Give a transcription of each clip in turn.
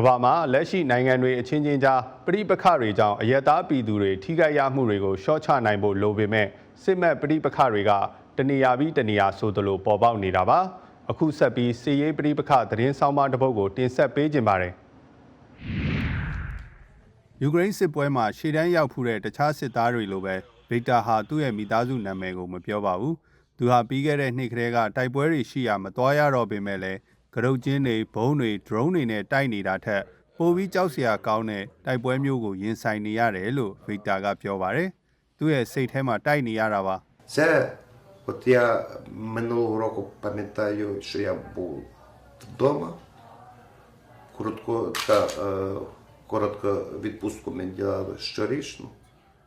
ကမ္ဘာမှာလက်ရှိနိုင်ငံတွေအချင်းချင်းကြားပြိပခတွေကြောင့်အယက်သားပြည်သူတွေထိခိုက်ရမှုတွေကိုရှော့ချနိုင်ဖို့လိုပေမဲ့စစ်မှတ်ပြိပခတွေကတနေရာပြီးတနေရာဆိုသလိုပေါ်ပေါက်နေတာပါအခုဆက်ပြီးစီရေးပြိပခသတင်းဆောင်မတစ်ပုဒ်ကိုတင်ဆက်ပေးကြပါမယ်ယူကရိန်းစစ်ပွဲမှာရှေ့တန်းရောက်ဖူးတဲ့တခြားစစ်သားတွေလိုပဲဗစ်တာဟာသူ့ရဲ့မိသားစုနာမည်ကိုမပြောပါဘူးသူဟာပြီးခဲ့တဲ့နှစ်ကလေးကတိုက်ပွဲတွေရှိရာမတော်ရတော့ပေမဲ့လည်း ကရုတ်ချင်းတွေဘုံတွေ drone တွေနဲ့တိုက်နေတာထက်ပိုပြီးကြောက်စရာကောင်းတဲ့တိုက်ပွဲမျိုးကိုရင်ဆိုင်နေရတယ်လို့ဗစ်တာကပြောပါတယ်သူ့ရဲ့စိတ်ထဲမှာတိုက်နေရတာပါ Це от я минулого року пам'ятаю, що я був вдома. Коротко, та, е, коротко відпустку ми діляли щорічно.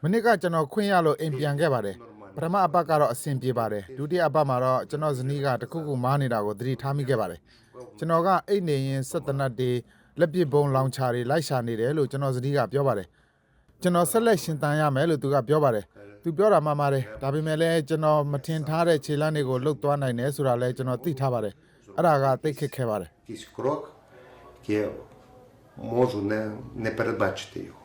မနစ်ကကျွန်တော်ခွင့်ရလို့အိမ်ပြန်ခဲ့ပါတယ် ပထမအပတ်ကတော့အဆင်ပြေပါတယ်ဒုတိယအပတ်မှာတော့ကျွန်တော်ဇနီးကတခုခုမားနေတာကိုသတိထားမိခဲ့ပါတယ်ကျွန်တော်ကအိတ်နေရင်စက်တနတ်တွေလက်ပစ်ဘုံလောင်ချာတွေလိုက်ရှာနေတယ်လို့ကျွန်တော်ဇနီးကပြောပါတယ်ကျွန်တော်ဆက်လက်ရှင်သန်ရမယ်လို့သူကပြောပါတယ်သူပြောတာမှန်ပါတယ်ဒါပေမဲ့လည်းကျွန်တော်မထင်ထားတဲ့ခြေလှမ်းတွေကိုလှုပ်သွားနိုင်တယ်ဆိုတာလည်းကျွန်တော်သိထားပါတယ်အဲ့ဒါကသိခက်ခဲ့ပါတယ်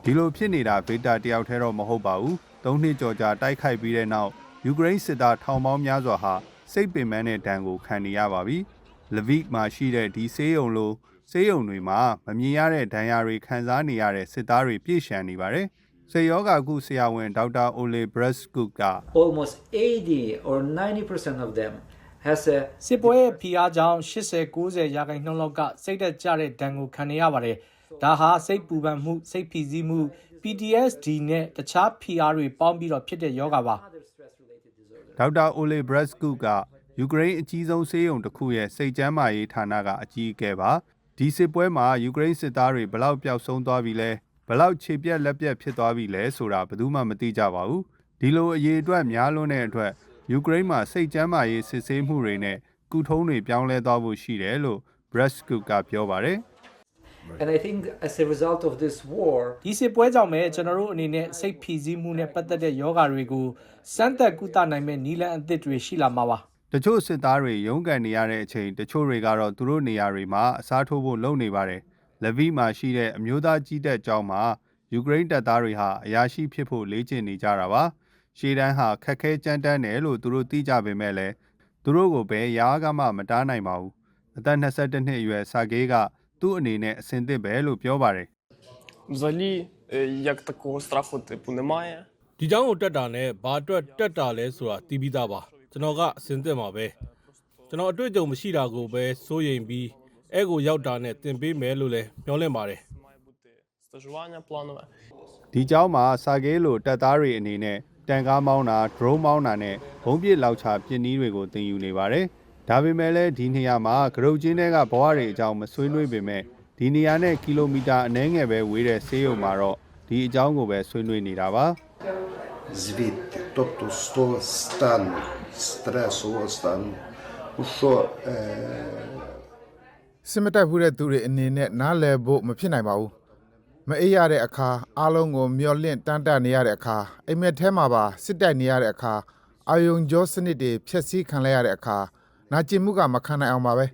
ဒီလိုဖြစ်နေတာဗေတာတယောက်တည်းတော့မဟုတ်ပါဘူး သုံးနှစ်ကျော်ကြာတိုက်ခိုက်ပြီးတဲ့နောက်ယူကရိန်းစစ်သားထောင်ပေါင်းများစွာဟာစိတ်ပင်ပန်းတဲ့ဒဏ်ကိုခံနေရပါပြီ။လဗိမှာရှိတဲ့ဒီဆေးရုံလိုဆေးရုံတွေမှာမမြင်ရတဲ့ဒဏ်ရာတွေခံစားနေရတဲ့စစ်သားတွေပြည့်ရှံနေပါတယ်။ဆေယောဂါကုဆရာဝန်ဒေါက်တာအိုလေဘရက်စကုက almost 80 or 90% of them has a စစ်ပွဲရဲ့ဖိအားကြောင့်80 90ရာခိုင်နှုန်းလောက်ကစိတ်သက်ကြတဲ့ဒဏ်ကိုခံနေရပါတယ်။ဒါဟာစိတ်ပူပန်မှုစိတ်ဖိစီးမှု PTSD နဲ့တခြားဖိအားတွေပေါင်းပြီးတော့ဖြစ်တဲ့ယောဂပါဒေါက်တာအိုလေဘရက်စကုကယူကရိန်းအကြီးဆုံးဆေးရုံတစ်ခုရဲ့စိတ်ကျန်းမာရေးဌာနကအကြီးအကဲပါဒီစစ်ပွဲမှာယူကရိန်းစစ်သားတွေဘလောက်ပျောက်ဆုံးသွားပြီလဲဘလောက်ခြေပြက်လက်ပြက်ဖြစ်သွားပြီလဲဆိုတာဘယ်သူမှမသိကြပါဘူးဒီလိုအရေးအတွက်များလွန်းတဲ့အတွက်ယူကရိန်းမှာစိတ်ကျန်းမာရေးစစ်ဆေးမှုတွေနဲ့ကုထုံးတွေပြောင်းလဲသွားဖို့ရှိတယ်လို့ဘရက်စကုကပြောပါတယ် and I think as a result of this war ဒီစစ်ပွဲကြောင့်ပဲကျွန်တော်တို့အနေနဲ့စိတ်ဖိစီးမှုနဲ့ပတ်သက်တဲ့ယောဂတွေကိုစမ်းသပ်ကုသနိုင်မဲ့နည်းလမ်းအသစ်တွေရှိလာမှာပါတချို့စစ်သားတွေရုန်းကန်နေရတဲ့အချိန်တချို့တွေကတော့သူတို့နေရာတွေမှာအစားထိုးဖို့လုပ်နေပါတယ်။လဗီမှာရှိတဲ့အမျိုးသားကြီးတပ်ကျောင်းမှာယူကရိန်းတပ်သားတွေဟာအရာရှိဖြစ်ဖို့လေ့ကျင့်နေကြတာပါ။ရှေးတန်းဟာခက်ခဲကြမ်းတမ်းတယ်လို့သူတို့သိကြပေမဲ့လည်းသူတို့ကိုပဲရားကမှမတားနိုင်ပါဘူး။အသက်22နှစ်အရွယ်စာကေးက သူ့အနေနဲ့အဆင်သင့်ပဲလို့ပြောပါတယ် Взагалі, е, як такого страху, типу, немає. ဒီเจ้าကိုတက်တာနဲ့ဘာအတွက်တက်တာလဲဆိုတာသိပြီးသားပါကျွန်တော်ကအစင်သက်မှာပဲကျွန်တော်အတွေ့အကြုံမရှိတာကိုပဲစိုးရိမ်ပြီးအဲ့ကိုရောက်တာနဲ့တင်ပေးမယ်လို့လည်းပြောလင့်ပါတယ် Має бути стажування планове. ။ဒီကျောင်းမှာစာကေးလိုတပ်သားတွေအနေနဲ့တန်ကားမောင်းတာဒရုန်းမောင်းတာနဲ့ဘုံပစ်လောက်ချပစ်နည်းတွေကိုသင်ယူနေပါတယ်။ ဒါပေမဲ့လည်းဒီနေရာမှာကရုတ်ချင်းတွေကဘဝတွေအကြောင်းမဆွေးနွေးပေမဲ့ဒီနေရာနဲ့ကီလိုမီတာအနည်းငယ်ပဲဝေးတဲ့ဆေးရုံမှာတော့ဒီအကြောင်းကိုပဲဆွေးနွေးနေတာပါ Звідти, тобто з того стану, стресового стану, ну що е, စစ်မတက်ဘူးတဲ့သူတွေအနေနဲ့နားလည်ဖို့မဖြစ်နိုင်ပါဘူးမအေးရတဲ့အခါအားလုံးကိုမျောလင့်တန်းတက်နေရတဲ့အခါအိမ်မက်ထဲမှာပါစစ်တိုက်နေရတဲ့အခါအာယုံကြောစနစ်တွေဖျက်ဆီးခံလိုက်ရတဲ့အခါ နာကျင်မှုကမခံနိုင်အောင်ပါပဲ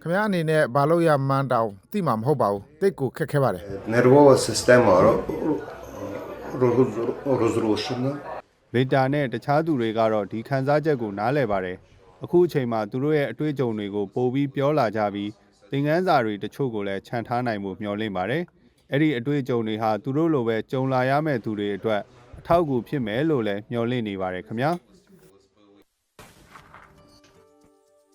ခင်ဗျားအနေနဲ့ဘာလို့ရမှန်းတောင်သိမှာမဟုတ်ပါဘူးတိတ်ကိုခက်ခဲပါတယ် nervous system ရော rozrushena လေတာနဲ့တခြားသူတွေကတော့ဒီခံစားချက်ကိုနားလည်ပါတယ်အခုအချိန်မှာသူတို့ရဲ့အတွေ့အကြုံတွေကိုပိုပြီးပြောလာကြပြီးသင်ခန်းစာတွေတချို့ကိုလည်းခြံထားနိုင်မှုမျှော်လင့်ပါတယ်အဲ့ဒီအတွေ့အကြုံတွေဟာသူတို့လိုပဲကြုံလာရမယ့်သူတွေအတွက်အထောက်အကူဖြစ်မယ်လို့လည်းမျှော်လင့်နေပါတယ်ခင်ဗျာ